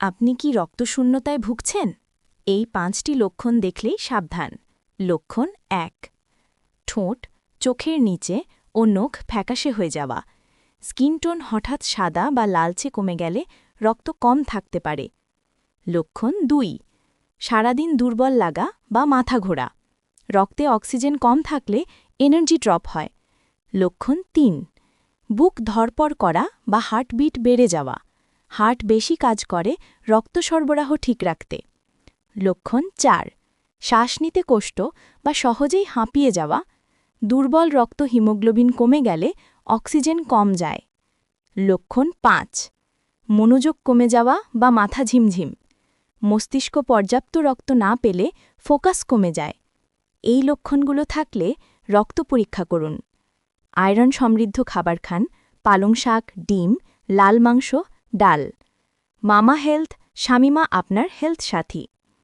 আপনি কি রক্তশূন্যতায় ভুগছেন? এই পাঁচটি লক্ষণ দেখলেই সাবধান। লক্ষণ এক, ঠোঁট, চোখের নিচে ও নখ ফ্যাকাশে হয়ে যাওয়া। স্কিনটোন হঠাৎ সাদা বা লালচে কমে গেলে রক্ত কম থাকতে পারে। লক্ষণ দুই, সারাদিন দুর্বল লাগা বা মাথা ঘোরা। রক্তে অক্সিজেন কম থাকলে এনার্জি ড্রপ হয়। লক্ষণ তিন, বুক ধরপর করা বা হার্টবিট বেড়ে যাওয়া। হার্ট বেশি কাজ করে রক্ত সরবরাহ ঠিক রাখতে। লক্ষণ চার, শ্বাস নিতে কষ্ট বা সহজেই হাঁপিয়ে যাওয়া, দুর্বল রক্ত হিমোগ্লোবিন কমে গেলে অক্সিজেন কম যায়। লক্ষণ পাঁচ, মনোযোগ কমে যাওয়া বা মাথা ঝিমঝিম, মস্তিষ্ক পর্যাপ্ত রক্ত না পেলে ফোকাস কমে যায়। এই লক্ষণগুলো থাকলে রক্ত পরীক্ষা করুন। আয়রন সমৃদ্ধ খাবার খান, পালং শাক, ডিম, লাল মাংস ডাল। মামা হেলথ শামিমা আপনার হেলথ সাথী।